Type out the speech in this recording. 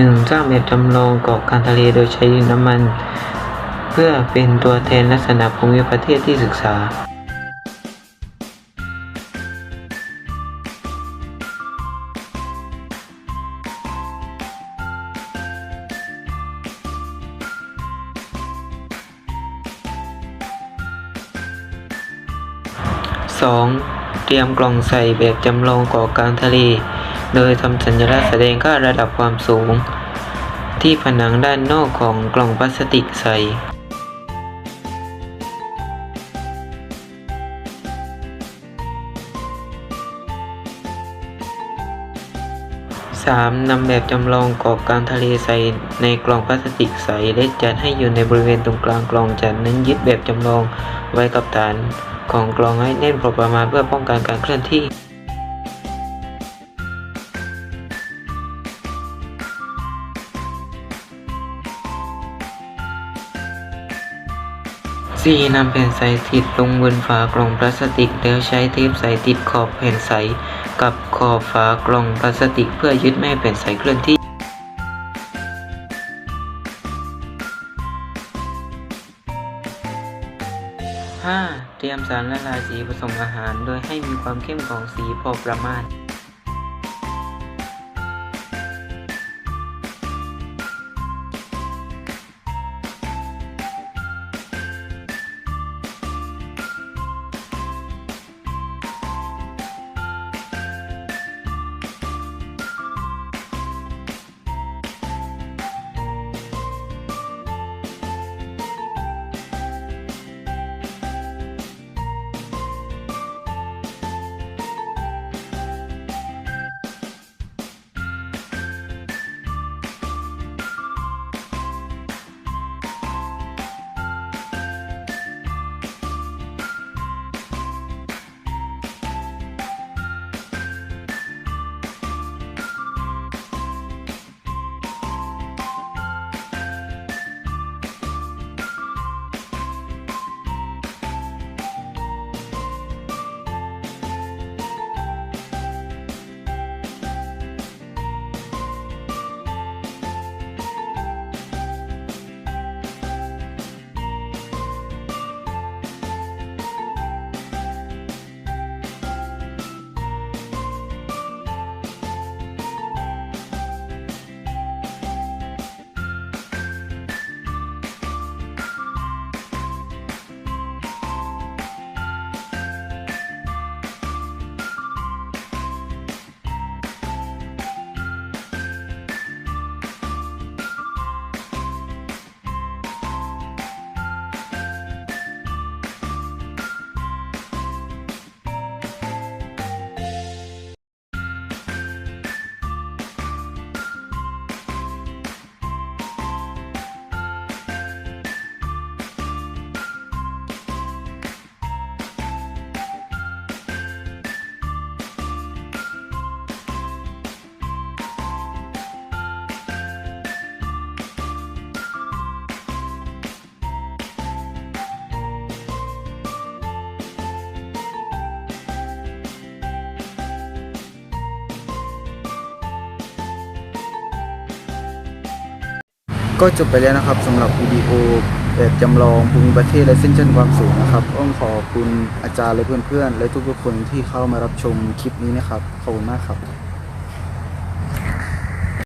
1. สร้างแบบจำลองเกาะกลางทะเลโดยใช้ดินน้ำมัน เพื่อเป็นตัวแทนลักษณะภูมิประเทศที่ศึกษา 2. เตรียมกล่องใส่แบบจำลองเกาะกลางทะเล โดยทำสัญลักษณ์แสดงค่าระดับความสูง ที่ผนังด้านนอกของกล่องพลาสติกใส 3. นำแบบจำลองเกาะกลางทะเลใสในกล่องพลาสติกใสและจัดให้อยู่ในบริเวณตรงกลางกล่องจากนั้นยึดแบบจำลองไว้กับฐานของกล่องให้แน่นพอประมาณเพื่อป้องกันการเคลื่อนที่ 4. นำแผ่นใสติดลงบนฝากล่องพลาสติก แล้วใช้เทปใสติดขอบแผ่นใสกับขอบฝากล่องพลาสติก เพื่อยึดไม่ให้แผ่นใสเคลื่อนที่ 5. เตรียมสารละลายสีผสมอาหาร โดยให้มีความเข้มของสีพอประมาณ ก็จบไปแล้วนะครับสำหรับวิดีโอแบบจำลองภูมิประเทศและเส้นเชินความสูงนะครับต้องขอบคุณอาจารย์และเพื่อนๆและทุกๆคนที่เข้ามารับชมคลิปนี้นะครับขอบคุณมากครับ